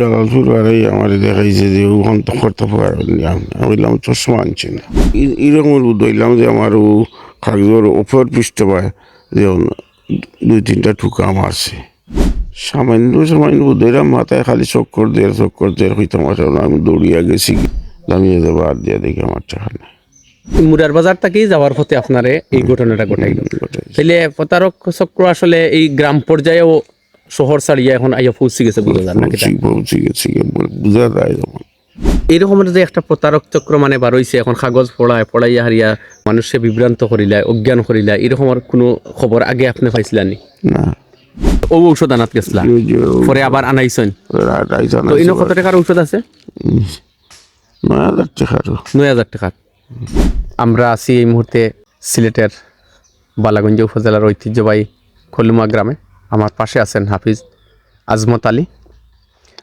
জালালপুর আরে আমার দেখাইছে যে ওখান তো করতে পারবেন আমি বললাম চশমা আনছি না। এরকম যে আমার ও কাগজের ওপর পায় দুই তিনটা ঠুকা মারছে। সামান্য মাথায় খালি চক্কর দিয়ে চক্কর দিয়ে হইতে আমি দৌড়িয়া গেছি নামিয়ে আর দিয়ে দেখি আমার টাকা নেই মুরার বাজার থেকেই যাওয়ার পথে আপনারে এই ঘটনাটা তাইলে প্রতারক চক্র আসলে এই গ্রাম পর্যায়েও শহর ছাড়িয়ে এখন আইয়া পৌঁছে গেছে বুঝা যান? পৌঁছি বুঝা যায় যেমন এইরকমের যে একটা প্রতারক চক্র মানে বার এখন কাগজ পড়ায় পড়াইয়া হারিয়া মানুষে বিভ্রান্ত করিলা অজ্ঞান করিলা এরকমের কোনো খবর আগে আপনি পাইছিলানি না? ও ঔষধ আনাত গেছিলা? ওই যে পরে আবার আনাইছেন? তো ইনো কত টাকার ঔষধ আছে? নয় হাজার টাকার। নয় হাজার টাকার। আমরা আছি এই মুহূর্তে সিলেটের বালাগঞ্জ উপজেলার ঐতিহ্যবাহী খলুমা গ্রামে। আমার পাশে আছেন হাফিজ আজমত আলী।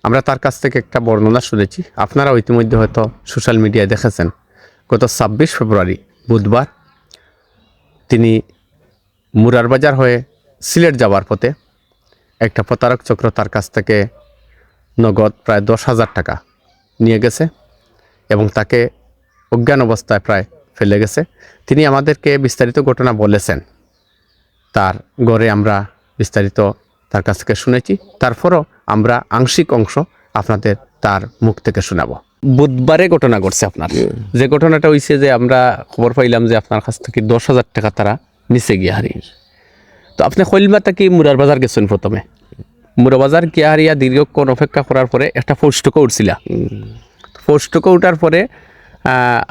আমরা তার কাছ থেকে একটা বর্ণনা শুনেছি। আপনারা ইতিমধ্যে হয়তো সোশ্যাল মিডিয়ায় দেখেছেন। গত ছাব্বিশ ফেব্রুয়ারি বুধবার তিনি মুরার বাজার হয়ে সিলেট যাওয়ার পথে একটা প্রতারক চক্র তার কাছ থেকে নগদ প্রায় দশ হাজার টাকা নিয়ে গেছে এবং তাকে অজ্ঞান অবস্থায় প্রায় ফেলে গেছে। তিনি আমাদেরকে বিস্তারিত ঘটনা বলেছেন। তার গড়ে আমরা বিস্তারিত তার কাছ থেকে শুনেছি। তারপরও আমরা আংশিক অংশ আপনাদের তার মুখ থেকে শোনাবো। বুধবারে ঘটনা ঘটছে আপনার। যে ঘটনাটা হইছে যে আমরা খবর পাইলাম যে আপনার কাছ থেকে দশ হাজার টাকা তারা নিচে গিয়ে হারিয়ে। তো আপনি খৈলমাতা কি মুরার বাজার গেছেন প্রথমে? মুরা বাজার গিয়া হারিয়া দীর্ঘক্ষণ অপেক্ষা করার পরে একটা পোস্টকে উঠছিলা। পোস্টকে উঠার পরে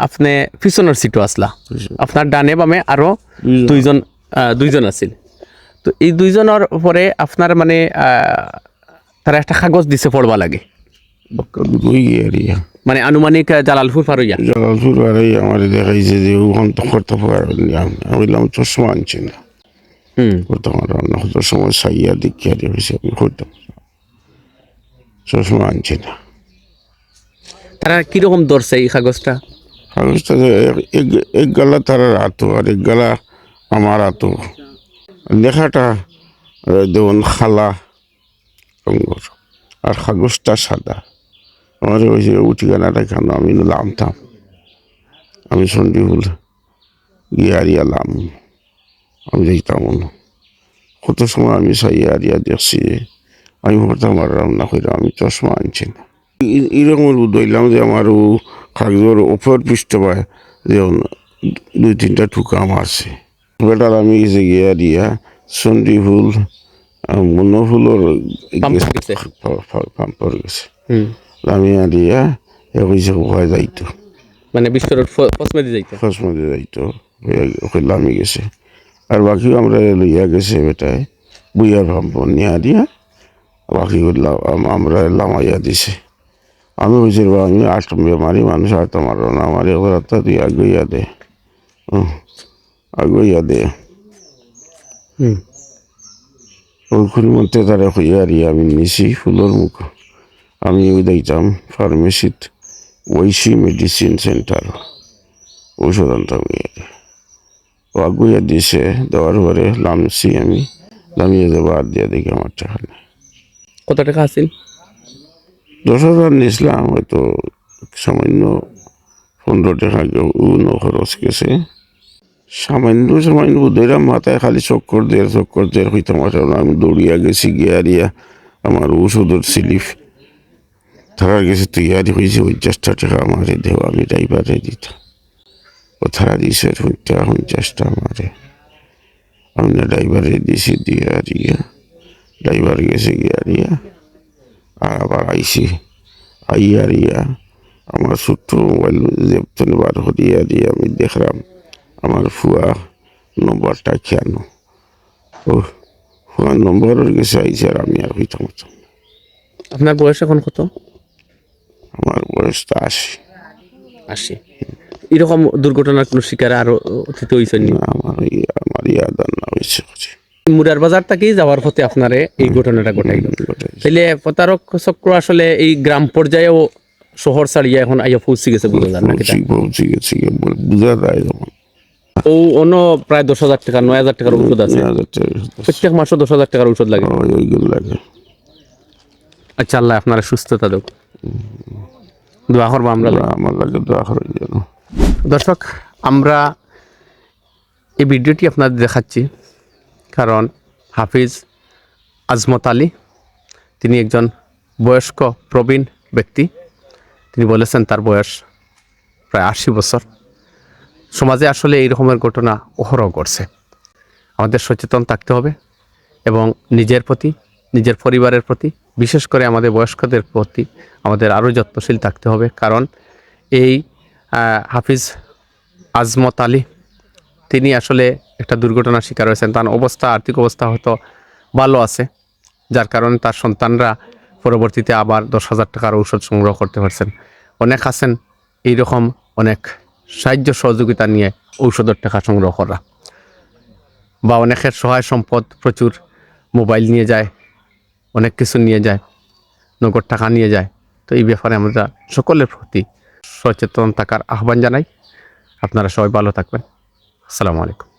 আপনি পিছনের সিটও আসলা। আপনার ডানে বামে আরও দুইজন। দুইজন আছিল। তো এই দুইজনের পরে আপনার মানে তারা একটা কাগজ দিছে পড়বা লাগে। মানে আনুমানিক জালালপুর পারইয়া জালালপুর আরে আমার দেখাইছে যে ওখান তো করতে পারবেন আমি বললাম চশমা আনছি না। সময় সাইয়া হয়েছে আমি করতাম চশমা আনছি না। তারা কীরকম ধরছে এই কাগজটা? কাগজটা এক- গালা আতো আর এক গালা আমার আতো লেখাটা যেমন খালা আর কাগজটা সাদা। আমার ওই যে উঠিগানাটা কেন আমি নামতাম আমি সন্ধিহুল গিয়ে আরিয়ালাম আমি দেখতাম কত সময় আমি সাইয়া আরিয়া দেখছি আমি ভাবতাম আর রান্না করে আমি চশমা আনছি না। এরকম ধরলাম যে আমার ও কাগজের ওপর পৃষ্ঠ পায় যে ওন- দুই তিনটা ঠুকা মারছে। বেটার আমি গেছে গিয়া দিয়া সন্ডি ফুল মনো ফুলের পাম্প গেছে। আমি দিয়া এ কইছে ভয় যাইতো মানে বিশ্বর ফসমেদি যাইতো? মধ্যে যাইতো লামি গেছে। আর বাকি আমরা লইয়া গেছে বেটায় বুইয়ার পাম্প নিয়া দিয়া বাকি আমরা লামাইয়া দিছে। আমি হয়েছে আমি আট বেমারি মানুষ আট মারো না আমার ওরা তো তুই আগুইয়া দে। হুম, আগুইয়া দে হুম। ওইখানে মধ্যে তারা হইয়ারি আমি নিছি ফুলের মুখ। আমি ওই দেখতাম ফার্মেসিত ঐশী মেডিসিন সেন্টার। ঔষধ আনতাম ও আগুইয়া দিছে দেওয়ার পরে লামছি আমি লামিয়ে যাব আর দিয়ে দেখি আমার টাকা নেই। কত টাকা আছিল দশ হাজার নিয়েছিলাম হয়তো সামান্য পনেরো টাকা খরচ গেছে। সামান্য সামান্য ধরে মাথায় খালি চক্কর দিয়ে চক্কর দিয়ে হইতে মারছে না। আমি দৌড়িয়া গেছি গিয়া দিয়া আমার ওষুধের স্লিপ। থাকা গেছে তুই আর হয়েছে পঞ্চাশটা টাকা আমারে দেও, আমি ড্রাইভারে দিতাম ও থারা দিছে পঞ্চাশ পঞ্চাশটা আমারে আমি না ড্রাইভারে দিছি দিয়া দিয়া ড্রাইভার গেছে গিয়া দিয়া আর আবার আইসি আইয়া রিয়া আমার ছোট্ট মোবাইল জেপতনে বার করিয়া দিয়ে আমি দেখলাম। আমার ফুয়া নম্বরটা কেন? ও ফুয়ার নম্বরের গেছে আইসি আর আমি আর হইতাম আপনার বয়স এখন কত? আমার বয়সটা আশি। আশি। এরকম দুর্ঘটনার কোনো শিকার আরও অতীত হয়েছেন নি? আমার আমার ইয়াদার না হয়েছে মুরার বাজার থেকেই যাওয়ার পথে আপনারে এই ঘটনাটা ঘটাইল তাইলে প্রতারক চক্র আসলে এই গ্রাম পর্যায়েও শহর ছাড়িয়ে এখন আইয়া পৌঁছে গেছে বুঝা? পৌঁছে গেছি। বুঝা যায় যেমন ও অন্য প্রায় দশ হাজার টাকা নয় হাজার টাকার ঔষধ আছে। প্রত্যেক মাসে দশ হাজার টাকার ঔষধ লাগে। ওইগুলো লাগে। আচ্ছা আল্লাহ আপনারা সুস্থতা দেব দোয়া করব আমরা। আমার লাগে দোয়া দর্শক আমরা এই ভিডিওটি আপনাদের দেখাচ্ছি। কারণ হাফিজ আজমত আলী তিনি একজন বয়স্ক প্রবীণ ব্যক্তি। তিনি বলেছেন তার বয়স প্রায় আশি বছর। সমাজে আসলে এই রকমের ঘটনা অহরহ ঘটছে আমাদের সচেতন থাকতে হবে এবং নিজের প্রতি, নিজের পরিবারের প্রতি, বিশেষ করে আমাদের বয়স্কদের প্রতি আমাদের আরও যত্নশীল থাকতে হবে। কারণ এই হাফিজ আজমত আলী, তিনি আসলে একটা দুর্ঘটনার শিকার হয়েছেন। তার অবস্থা, আর্থিক অবস্থা হয়তো ভালো আছে, যার কারণে তার সন্তানরা পরবর্তীতে আবার দশ হাজার টাকার ঔষধ সংগ্রহ করতে পারছেন। অনেক আছেন এইরকম অনেক সাহায্য সহযোগিতা নিয়ে ঔষধের টাকা সংগ্রহ করা। বা অনেকের সহায় সম্পদ প্রচুর। মোবাইল নিয়ে যায়, অনেক কিছু নিয়ে যায়, নগদ টাকা নিয়ে যায়। তো এই ব্যাপারে আমরা সকলের প্রতি সচেতন থাকার আহ্বান জানাই। আপনারা সবাই ভালো থাকবেন। আসসালামু আলাইকুম।